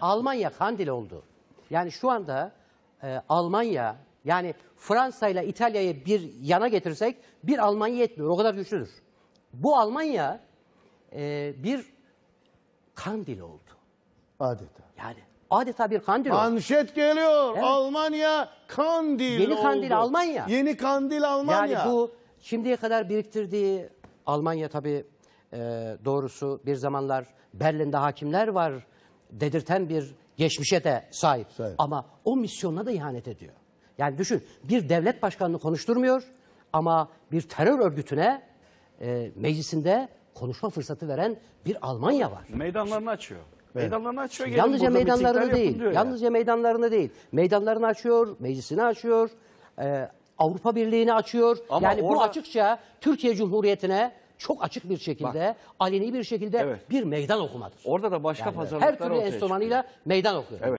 Almanya Kandil oldu. Yani şu anda e, Almanya yani Fransa ile İtalya'yı bir yana getirsek bir Almanya yetmiyor. O kadar güçlüdür. Bu Almanya e, bir Kandil oldu. Adeta. Yani adeta bir Kandil oldu. Manşet geliyor. Evet. Almanya kandil Yeni oldu. kandil Almanya. Yeni kandil Almanya. Yani bu şimdiye kadar biriktirdiği Almanya tabii e, doğrusu bir zamanlar Berlin'de hakimler var dedirten bir geçmişe de sahip. Sahip. Ama o misyonuna da ihanet ediyor. Yani düşün bir devlet başkanını konuşturmuyor ama bir terör örgütüne e, meclisinde konuşma fırsatı veren bir Almanya var. Meydanlarını açıyor. Meydanlarını açıyor. gelin Yalnızca meydanlarını değil, yalnızca meydanlarını değil. Meydanlarını açıyor, meclisini açıyor, e, Avrupa Birliği'ni açıyor. Ama yani bu orada- açıkça Türkiye Cumhuriyeti'ne çok açık bir şekilde, aleni bir şekilde Evet. bir meydan okumadır. Orada da başka Yani pazarlıklar her türlü enstrümanıyla meydan okuyor. Evet.